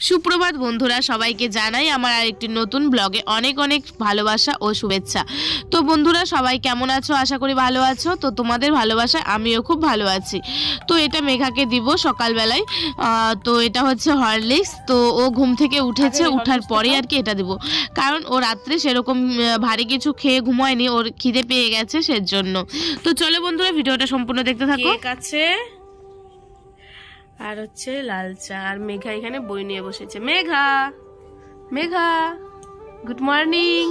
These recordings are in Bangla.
সুপ্রভাত বন্ধুরা সবাইকে জানাই আমার আরেকটি নতুন ব্লগে অনেক অনেক ভালোবাসা ও শুভেচ্ছা। তো বন্ধুরা সবাই কেমন আছো? আশা করি ভালো আছো। তো তোমাদের ভালোবাসায় আমিও খুব ভালো আছি। তো এটা মেঘাকে দিব সকালবেলায়। তো এটা হচ্ছে হরলিক্স। তো ও ঘুম থেকে উঠেছে উঠার পরেই আর কি এটা দিব। কারণ ও রাত্রে সেরকম ভারী কিছু খেয়ে ঘুমায়নি। ওর খিদে পেয়ে গেছে সেজন্য। তো চলো বন্ধুরা ভিডিওটা সম্পূর্ণ দেখতে থাকো। আছে আর হচ্ছে লাল চা। আর মেঘা এখানে বই নিয়ে বসেছে। মেঘা! মেঘা! গুড মর্নিং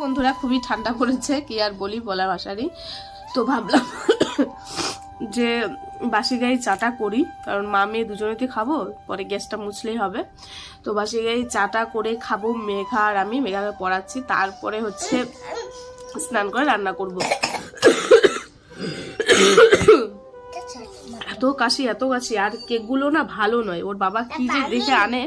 বন্ধুরা খুবই ঠান্ডা পড়েছে কি আর বলি বলা ভাষারই তো ভাবলাম যে বাসি গায়ে চাটা করি কারণ মা মেয়ে দুজনেতে খাব পরে গ্যাসটা মুছলেই হবে। তো বাসি গায়ে চাটা করে খাব, মেঘা আর আমি। মেঘাকে পড়াচ্ছি, তারপরে হচ্ছে স্নান করে রান্না করব। এত কাশি এত কাশি, আর কেকগুলো না ভালো নয়। ওর বাবা কি যে দেখে আনে,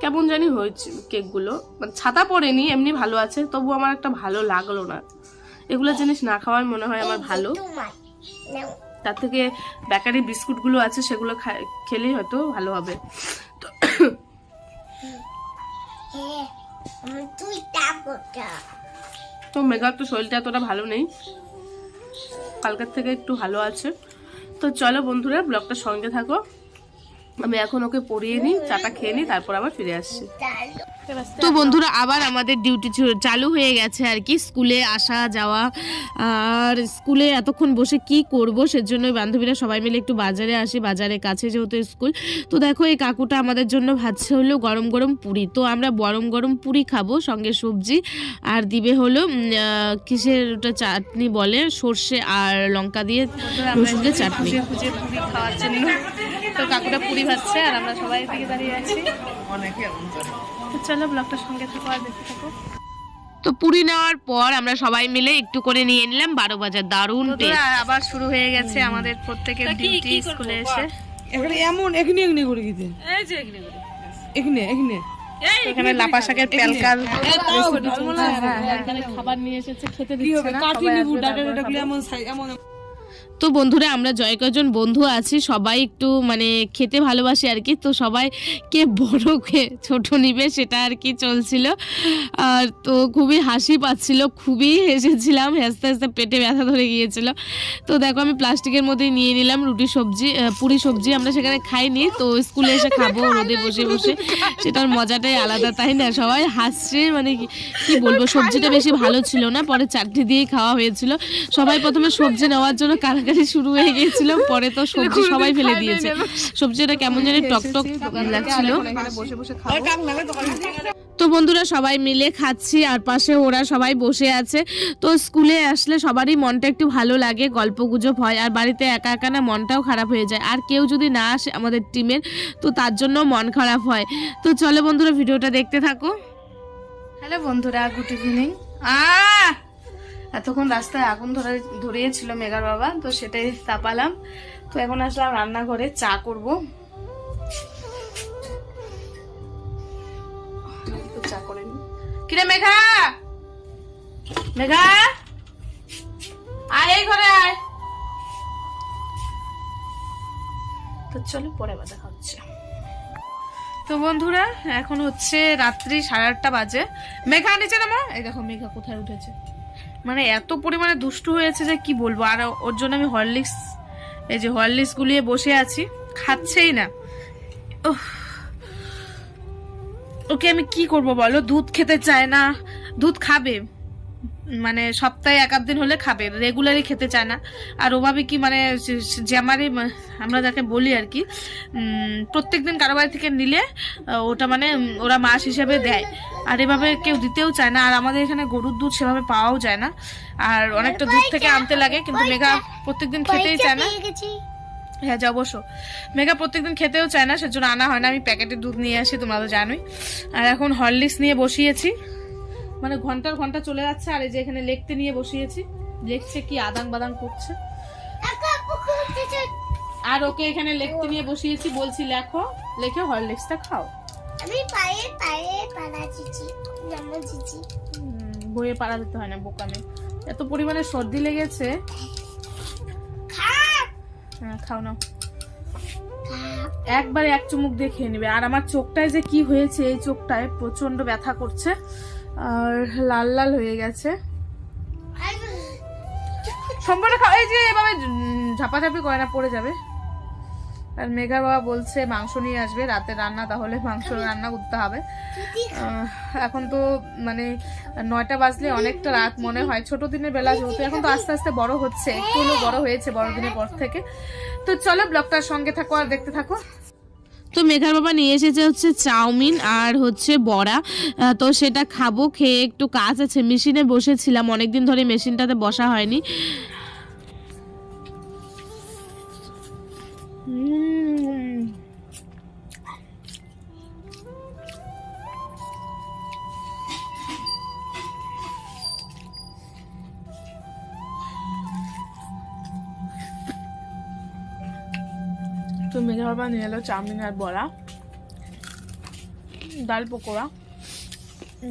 কেমন জানি হয়েছে কেকগুলো। মানে ছাতা পড়েনি, এমনি ভালো আছে, তবু আমার একটা ভালো লাগল না। এগুলো জিনিস না খাওয়াই মনে হয় আমার ভালো। তার থেকে বেকারি বিস্কুটগুলো আছে, সেগুলো খেলেই হয়তো ভালো হবে। তো তাপটা তো শরীরটা এতটা ভালো নেই। কালকের থেকে একটু ভালো আছে। তো চলো বন্ধুরা, ব্লগটা সঙ্গে থাকো। আমি এখন ওকে পড়িয়ে নিই, চাটা খেয়ে নিই, তারপর আবার ফিরে আসছি। তো বন্ধুরা আবার আমাদের ডিউটি চালু হয়ে গেছে আর কি স্কুলে আসা যাওয়া। আর স্কুলে এতক্ষণ বসে কি করব সেজন্য ওই বান্ধবীরা সবাই মিলে একটু বাজারে আসি বাজারে কাছে যেহেতু স্কুল। তো দেখো এই কাকুটা আমাদের জন্য ভাজছে হলো গরম গরম পুরি। তো আমরা গরম গরম পুরি খাব সঙ্গে সবজি। আর দিবে হলো কিসের ওটা চাটনি বলে? সর্ষে আর লঙ্কা দিয়ে রসুন দিয়ে চাটনি। খুঁজে খুঁজে পুরি খাওয়ার জন্য। তো কাকুটা পুরি ভাজছে আর আমরা সবাই দিকে দাঁড়িয়ে আছি। তো চলো ব্লগটা সঙ্গে থাকো আর দেখতে থাকো। তো পুরি নেওয়ার পর আমরা সবাই মিলে একটু করে নিয়ে নিলাম বারো বাজার দারুণ টেস্ট আবার শুরু হয়ে গেছে আমাদের প্রত্যেকের ডিউটি স্কুলে এসে। এখানে এমন এখানে এখানে করে দিতে। এখানে এখানে এখানে। লাপা শাকের পেলকাল খাবার নিয়ে এসেছে খেতে নিবু ডাটা ডাটা এমন এমন তো বন্ধুরা, আমরা জয় কজন বন্ধু আছি, সবাই একটু মানে খেতে ভালোবাসি আর কি, তো সবাই কে বড় কে ছোট নিবে সেটা আর কি চলছিল। আর তো খুবই হাসি পাচ্ছিল, খুবই হেসেছিলাম, হাসতে হাসতে পেটে ব্যথা ধরে গিয়েছিল। তো দেখো, আমি প্লাস্টিকের মধ্যেই নিয়ে নিলাম রুটি সবজি পুরি সবজি, আমরা সেখানে খাইনি, তো স্কুলে এসে খাব রোদে বসে বসে, সেটার মজাটাই আলাদা, তাই না? সবাই হাসছে মানে কি- বলব, সবজিটা বেশি ভালো ছিল না, পরে চাটনি দিয়েই খাওয়া হয়েছিল। সবাই প্রথমে সবজি নেওয়ার জন্য কারাকারি শুরু হয়ে গিয়েছিল পরে তো সবজি সবাই ফেলে দিয়েছে। সবজিটা কেমন জানি টক টক লাগছিল। তো বন্ধুরা সবাই মিলে খাচ্ছি আর পাশে ওরা সবাই বসে আছে। তো স্কুলে আসলে সবারই মনটা একটু ভালো লাগে গল্প গুজব হয় আর বাড়িতে একা একা না মনটাও খারাপ হয়ে যায়। আর কেউ যদি না আসে আমাদের টিমের তো তার জন্য মন খারাপ হয়। তো চলো বন্ধুরা ভিডিওটা দেখতে থাকো। হ্যালো বন্ধুরা গুড ইভিনিং। আ এতক্ষণ রাস্তায় আগুন ধরে, ধরিয়েছিল মেগার বাবা, তো সেটাই তাপালাম। তো এখন আসলাম রান্নাঘরে, চা করব। চা করে নি। মেঘা? মেঘা? আয় এই ঘরে আয়। তো চলো পরে দেখা হচ্ছে। তো বন্ধুরা, এখন হচ্ছে রাত্রি সাড়ে আটটা বাজে। মেঘা, নিচে নামো। এই দেখো মেঘা কোথায় উঠেছে। মানে এত পরিমাণে দুষ্টু হয়েছে যে কি বলব? আর ওর জন্য আমি হরলিক্স, এই যে হরলিক্স গুলিয়ে বসে আছি, খাচ্ছেই না। ওকে আমি কি করব বলো? দুধ খেতে চায় না। দুধ খাবে। মানে সপ্তাহে এক আধ দিন হলে খাবে রেগুলারই খেতে চায় না। আর ওভাবে কি মানে মা- আমরা যাকে বলি আর কি প্রত্যেক দিন কারও বাড়ি থেকে নিলে ওটা মানে ওরা মাস হিসেবে দেয়। আর এভাবে কেউ দিতেও চায় না, আর আমাদের এখানে গরুর দুধ সেভাবে পাওয়াও যায় না। আর অনেকটা দূর থেকে আনতে লাগে, কিন্তু মেঘা প্রত্যেকদিন খেতেই চায় না। হ্যাঁ যা অবশ্য। মেঘা প্রত্যেকদিন খেতেও চায় না, সেজন্য আনা হয় না। আমি প্যাকেটের দুধ নিয়ে আসি, তোমরা তো জানোই। আর এখন হরলিক্স নিয়ে বসিয়েছি। মানে ঘণ্টার ঘণ্টা চলে যাচ্ছে আর এই যে এখানে লেখতে নিয়ে বসিয়েছি। লেখছে কি আদান বাদান করছে। আর ওকে এখানে লেখতে নিয়ে বসিয়েছি বলছি লেখো লেখে হরলিক্সটা খাও। আমি পায়ে পায়ে পালা চিচি নামো চিচি বইয়ে পাড়া দিতে হয় না বোকামে। এত পরিমাণে সর্দি লেগেছে। হ্যাঁ খাও না একবার এক চুমুক দিয়ে খেয়ে নেবে। আর আমার চোখটায় যে কি হয়েছে এই চোখটায় প্রচণ্ড ব্যথা করছে। আর লাল লাল হয়ে গেছে। সম্পূর্ণ খাও এই যে এভাবে ঝাপাঝাপি করে না পড়ে যাবে। আর মেঘার বাবা বলছে মাংস নিয়ে আসবে রাতে রান্না তাহলে মাংস রান্না করতে হবে। এখন তো মানে নয়টা বাজলে অনেকটা রাত মনে হয়। ছোট দিনের বেলা যেহেতু এখন তো আস্তে আস্তে বড় হচ্ছে একটু বড় হয়েছে বড়দিনের পর থেকে। তো চলো ব্লগটার সঙ্গে থাকো আর দেখতে থাকো। তো মেঘার বাবা নিয়ে এসেছে হচ্ছে চাউমিন আর হচ্ছে বড়া। তো সেটা খাব, খেয়ে একটু কাজ আছে। মেশিনে বসেছিলাম, অনেকদিন ধরে মেশিনটাতে বসা হয়নি। তো মেঘা বাবা নিয়ে এলো চাউমিন আর বড়া। ডাল পকোড়া।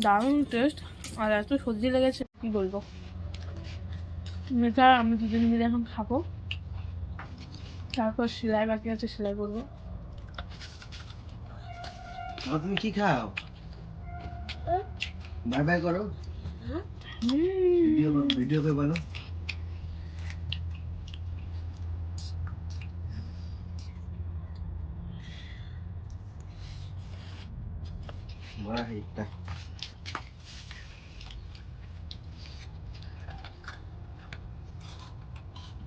দারুণ টেস্ট আর এত সবজি লেগেছে কি বলব? মেঘা আমি দুজন মিলে এখন খাব। তারপর সেলাই বাকি আছে সেলাই করব। তুমি কি খাও? বাই বাই করো। ভিডিও ভিডিও করে বলো।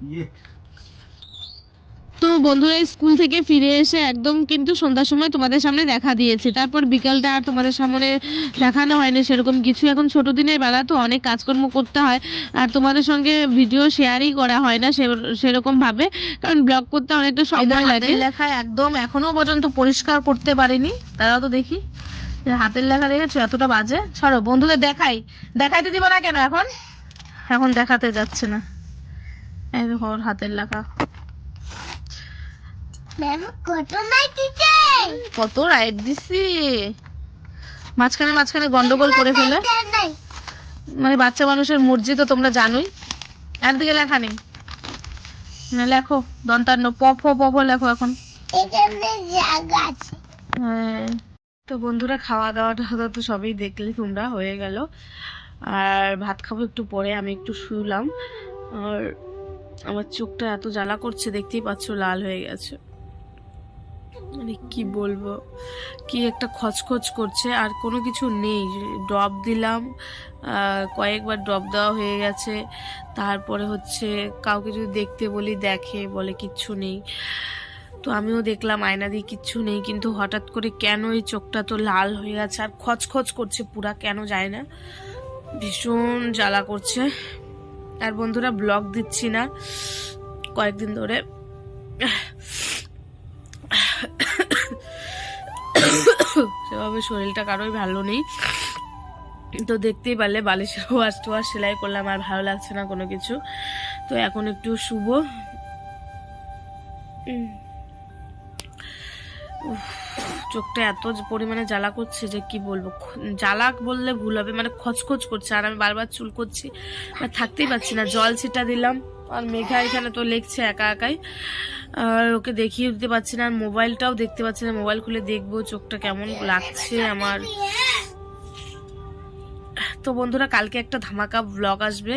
ইয়ে তো বন্ধুরা স্কুল থেকে ফিরে এসে একদম কিন্তু সন্ধ্যার সময় তোমাদের সামনে দেখা দিয়েছে। তারপর বিকালটা আর তোমাদের সামনে দেখানো হয়নি সেরকম কিছু। এখন ছোট দিনের বেলা তো অনেক কাজকর্ম করতে হয়। আর তোমাদের সঙ্গে ভিডিও শেয়ারই করা হয় না সে- সেরকম ভাবে কারণ ব্লগ করতে অনেকটা সময় লাগে। লেখা একদম এখনও পর্যন্ত পরিষ্কার করতে পারিনি। তারাও তো দেখি। হাতের লেখা দেখেছ? এতটা বাজে? সরো বন্ধুদের দেখাই। দেখাইতে দিব না কেন এখন? এখন দেখাতে যাচ্ছে না। এই দেখো ওর হাতের লেখা। কত রাইট দিছি। মাঝখানে মাঝখানে গন্ডগোল করে ফেলে। মানে বাচ্চা মানুষের মর্জি তো তোমরা জানোই। আর দিকে লেখা নেই। না লেখো। দন্তান্ন। প ফ প ফ লেখো এখন। হ্যাঁ। তো বন্ধুরা খাওয়া দাওয়াটা তো সবই দেখলে তোমরা, হয়ে গেল। আর ভাত খাব একটু পরে, আমি একটু শুলাম আর আমার চোখটা এত জ্বালা করছে, দেখতেই পাচ্ছ লাল হয়ে গেছে। মানে কি বলব, কি একটা খচখচ করছে, আর কোনো কিছু নেই। ড্রপ দিলাম কয়েকবার ড্রপ দেওয়া হয়ে গেছে। তারপরে হচ্ছে, কাউকে যদি দেখতে বলি, দেখে, বলে কিচ্ছু নেই। তো আমিও দেখলাম, আয়না দিয়ে কিচ্ছু নেই, কিন্তু হঠাৎ করে কেন এই চোখটা তো লাল হয়ে গেছে আর খচখচ করছে পুরা, কেন যায় না। ভীষণ জ্বালা করছে। আর বন্ধুরা ব্লগ দিচ্ছি না। কয়েকদিন ধরে সেভাবে শরীরটা কারোই ভালো নেই। তো দেখতেই পারলে বালিশের ওয়াশ টোয়াশ সেলাই করলাম, আর ভালো লাগছে না কোনো কিছু। তো এখন একটু শুভ উম। চোখটা এত পরিমাণে জ্বালা করছে যে কি বলব জ্বালা বললে ভুল হবে মানে খচখচ করছে, আর আমি বারবার চুল করছি মানে থাকতেই পারছি না, জল ছিটা দিলাম, আর মেঘা এখানে তো লেখছে একা একাই, আর ওকে দেখিয়ে দিতে পারছি না, আর মোবাইলটাও দেখতে পাচ্ছি না, মোবাইল খুলে দেখব, চোখটা কেমন লাগছে আমার। তো বন্ধুরা কালকে একটা ধামাকা ব্লগ আসবে।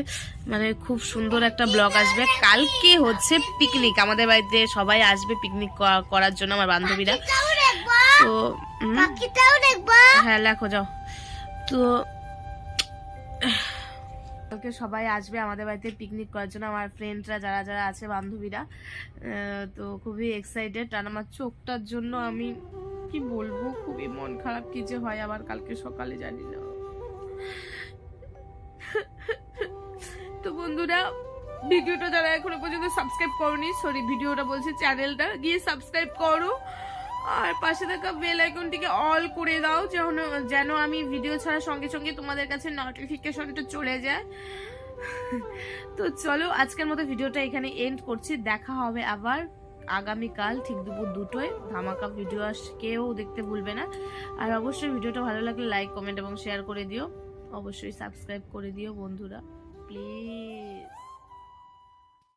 মানে খুব সুন্দর একটা ব্লগ আসবে। কালকে হচ্ছে পিকনিক আমাদের বাড়িতে সবাই আসবে পিকনিক করার জন্য আমার বান্ধবীরা। তো হ্যাঁ লেখো যাও। তো কালকে সবাই আসবে আমাদের বাড়িতে পিকনিক করার জন্য। আমার ফ্রেন্ডরা যারা যারা আছে বান্ধবীরা তো খুবই এক্সাইটেড আর আমার চোখটার জন্য আমি কি বলব? খুবই মন খারাপ কি যে হয় আবার কালকে সকালে জানি না। তো বন্ধুরা, ভিডিওটা যারা এখনও পর্যন্ত সাবস্ক্রাইব করনি সরি ভিডিওটা বলছি চ্যানেলটা গিয়ে সাবস্ক্রাইব করো। আর পাশে থাকা বেল আইকনটিকে অল করে দাও, যেন যেন আমি ভিডিও ছাড়ার সঙ্গে সঙ্গে তোমাদের কাছে নোটিফিকেশনটা চলে যায়। তো চলো, আজকের মতো ভিডিওটা এখানে এন্ড করছি। দেখা হবে আবার আগামীকাল, ঠিক দুপুর দুটোয়। ধামাকা ভিডিও আস কেউ দেখতে ভুলবে না। আর অবশ্যই ভিডিওটা ভালো লাগলে লাইক কমেন্ট এবং শেয়ার করে দিও। অবশ্যই সাবস্ক্রাইব করে দিও বন্ধুরা। প্লিজ।